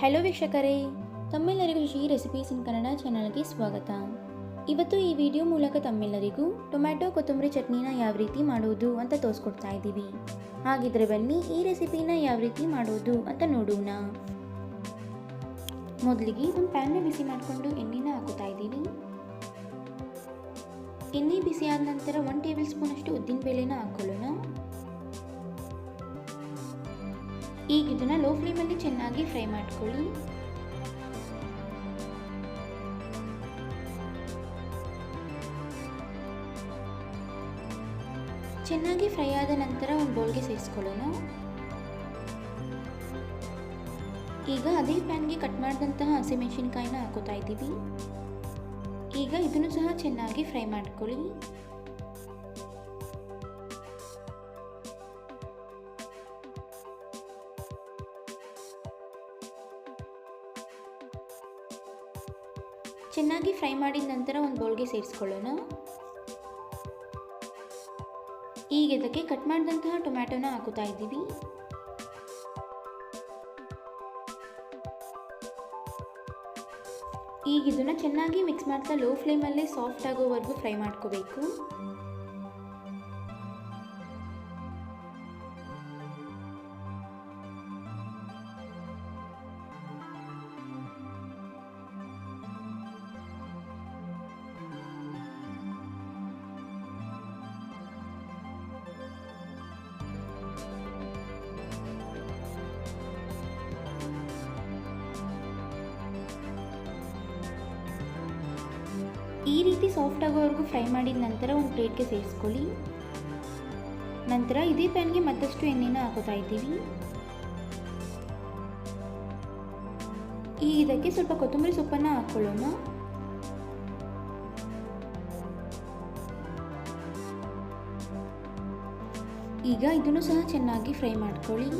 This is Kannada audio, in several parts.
ಹಲೋ ವೀಕ್ಷಕರೇ, ತಮ್ಮೆಲ್ಲರಿಗೂ ಶ್ರೀ ರೆಸಿಪೀಸ್ ಇನ್ ಕನ್ನಡ ಚಾನಲ್ಗೆ ಸ್ವಾಗತ. ಇವತ್ತು ಈ ವಿಡಿಯೋ ಮೂಲಕ ತಮ್ಮೆಲ್ಲರಿಗೂ ಟೊಮ್ಯಾಟೊ, ಕೊತ್ತಂಬರಿ ಚಟ್ನಿನ ಯಾವ ರೀತಿ ಮಾಡೋದು ಅಂತ ತೋರಿಸ್ಕೊಡ್ತಾ ಇದ್ದೀವಿ. ಹಾಗಿದ್ರೆ ಬನ್ನಿ ಈ ರೆಸಿಪಿನ ಯಾವ ರೀತಿ ಮಾಡೋದು ಅಂತ ನೋಡೋಣ. ಮೊದಲಿಗೆ ಒಂದು ಪ್ಯಾನ್ನ ಬಿಸಿ ಮಾಡಿಕೊಂಡು ಎಣ್ಣೆನ ಹಾಕೋತಾ ಇದ್ದೀನಿ. ಎಣ್ಣೆ ಬಿಸಿ ಆದ ನಂತರ ಒನ್ ಟೇಬಲ್ ಸ್ಪೂನ್ ಅಷ್ಟು ಉದ್ದಿನ ಬೇಳೆನ ಹಾಕೊಳ್ಳೋಣ. ಈಗ ಇದನ್ನು ಲೋ ಫ್ಲೇಮಲ್ಲಿ ಚೆನ್ನಾಗಿ ಫ್ರೈ ಮಾಡ್ಕೊಳ್ಳಿ. ಚೆನ್ನಾಗಿ ಫ್ರೈ ಆದ ನಂತರ ಒಂದು ಬೌಲ್ಗೆ ಸೇರಿಸ್ಕೊಳ್ಳೋಣ. ಈಗ ಅದೇ ಪ್ಯಾನ್ಗೆ ಕಟ್ ಮಾಡಿದಂತಹ ಹಸಿಮೆಣಸಿನ್ಕಾಯಿನ ಹಾಕೋತಾ ಇದ್ದೀವಿ. ಈಗ ಇದನ್ನು ಸಹ ಚೆನ್ನಾಗಿ ಫ್ರೈ ಮಾಡ್ಕೊಳ್ಳಿ. ಚೆನ್ನಾಗಿ ಫ್ರೈ ಮಾಡಿದ ನಂತರ ಒಂದು ಬೌಲ್ಗೆ ಸೇರಿಸ್ಕೊಳ್ಳೋಣ. ಈಗ ಇದಕ್ಕೆ ಕಟ್ ಮಾಡಿದಂತಹ ಟೊಮ್ಯಾಟೊನ ಹಾಕುತ್ತಾ ಇದ್ದೀವಿ. ಈಗ ಇದನ್ನು ಚೆನ್ನಾಗಿ ಮಿಕ್ಸ್ ಮಾಡ್ತಾ ಲೋ ಫ್ಲೇಮಲ್ಲೇ ಸಾಫ್ಟ್ ಆಗೋವರೆಗೂ ಫ್ರೈ ಮಾಡ್ಕೋಬೇಕು. ಈ ರೀತಿ ಸಾಫ್ಟ್ ಆಗೋವರೆಗೂ ಫ್ರೈ ಮಾಡಿದ ನಂತರ ಒಂದು ಪ್ಲೇಟ್ಗೆ ಸೇರಿಸ್ಕೊಳ್ಳಿ. ನಂತರ ಇದೇ ಪ್ಯಾನ್ಗೆ ಮತ್ತಷ್ಟು ಎಣ್ಣೆನ ಹಾಕೋತಾ ಇದ್ದೀವಿ. ಈ ಇದಕ್ಕೆ ಸ್ವಲ್ಪ ಕೊತ್ತಂಬರಿ ಸೊಪ್ಪನ್ನು ಹಾಕ್ಕೊಳ್ಳೋಣ ಈಗ ಇದನ್ನು ಸಹ ಚೆನ್ನಾಗಿ ಫ್ರೈ ಮಾಡ್ಕೊಳ್ಳಿ.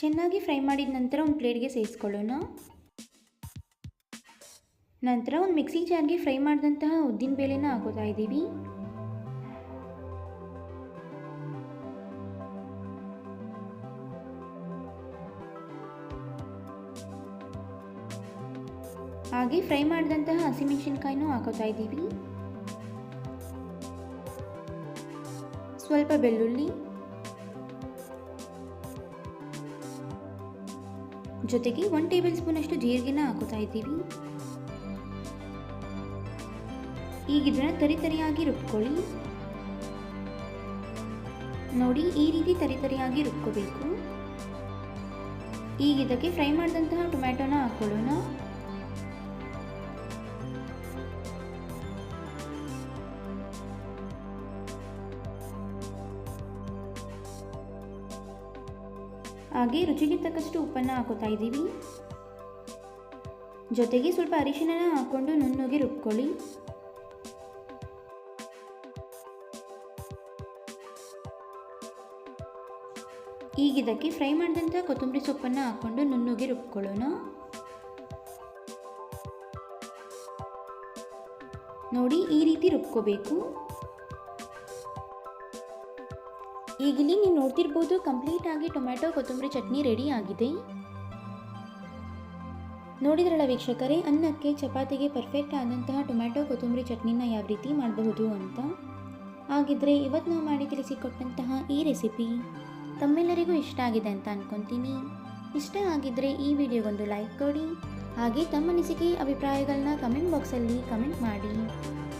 ಚೆನ್ನಾಗಿ ಫ್ರೈ ಮಾಡಿದ ನಂತರ ಒಂದು ಪ್ಲೇಟ್ಗೆ ಸೇರಿಸ್ಕೊಳ್ಳೋಣ. ನಂತರ ಒಂದು ಮಿಕ್ಸಿ ಜಾರ್ಗೆ ಫ್ರೈ ಮಾಡಿದಂತಹ ಉದ್ದಿನ ಬೇಳೆನ ಹಾಕೋತಾ ಇದ್ದೀವಿ. ಹಾಗೆ ಫ್ರೈ ಮಾಡಿದಂತಹ ಹಸಿಮೆಣಸಿನ್ಕಾಯಿನೂ ಹಾಕೋತಾ ಇದ್ದೀವಿ. ಸ್ವಲ್ಪ ಬೆಳ್ಳುಳ್ಳಿ ಜೊತೆಗೆ ಒನ್ ಟೇಬಲ್ ಸ್ಪೂನ್ ಅಷ್ಟು ಜೀರಿಗೆನ ಹಾಕೋತಾ ಇದ್ದೀವಿ. ಈಗ ಇದನ್ನ ತರಿ ತರಿಯಾಗಿ ರುಬ್ಕೊಳ್ಳಿ. ನೋಡಿ, ಈ ರೀತಿ ತರಿ ತರಿಯಾಗಿ ರುಬ್ಕೋಬೇಕು. ಈಗ ಇದಕ್ಕೆ ಫ್ರೈ ಮಾಡಿದಂತಹ ಟೊಮ್ಯಾಟೊನ ಹಾಕೊಳ್ಳೋಣ. ಹಾಗೆ ರುಚಿಗೆ ತಕ್ಕಷ್ಟು ಉಪ್ಪನ್ನು ಹಾಕೋತಾ ಇದ್ದೀವಿ. ಜೊತೆಗೆ ಸ್ವಲ್ಪ ಅರಿಶಿನ ಹಾಕ್ಕೊಂಡು ನುಣ್ಣುಗೆ ರುಬ್ಕೊಳ್ಳಿ. ಈಗ ಇದಕ್ಕೆ ಫ್ರೈ ಮಾಡಿದಂಥ ಕೊತ್ತಂಬರಿ ಸೊಪ್ಪನ್ನು ಹಾಕ್ಕೊಂಡು ನುಣ್ಣುಗೆ ರುಬ್ಕೊಳ್ಳೋಣ. ನೋಡಿ ಈ ರೀತಿ ರುಬ್ಕೋಬೇಕು. ಈಗಿಲ್ಲಿ ನೀವು ನೋಡ್ತಿರ್ಬೋದು ಕಂಪ್ಲೀಟ್ ಆಗಿ ಟೊಮ್ಯಾಟೊ, ಕೊತ್ತಂಬರಿ ಚಟ್ನಿ ರೆಡಿ ಆಗಿದೆ. ನೋಡಿದ್ರಲ್ಲ ವೀಕ್ಷಕರೇ, ಅನ್ನಕ್ಕೆ ಚಪಾತಿಗೆ ಪರ್ಫೆಕ್ಟ್ ಆದಂತಹ ಟೊಮ್ಯಾಟೊ, ಕೊತ್ತಂಬರಿ ಚಟ್ನಿನ ಯಾವ ರೀತಿ ಮಾಡಬಹುದು ಅಂತ? ಹಾಗಿದ್ರೆ ಇವತ್ತು ನಾವು ಮಾಡಿ ತಿಳಿಸಿಕೊಟ್ಟಂತಹ ಈ ರೆಸಿಪಿ ತಮ್ಮೆಲ್ಲರಿಗೂ ಇಷ್ಟ ಆಗಿದೆ ಅಂತ ಅನ್ಕೊಂತೀನಿ. ಇಷ್ಟ ಆಗಿದ್ದರೆ ಈ ವಿಡಿಯೋಗೊಂದು ಲೈಕ್ ಕೊಡಿ. ಹಾಗೆ ತಮ್ಮ ಅನಿಸಿಕೆ ಅಭಿಪ್ರಾಯಗಳನ್ನ ಕಮೆಂಟ್ ಬಾಕ್ಸಲ್ಲಿ ಕಮೆಂಟ್ ಮಾಡಿ.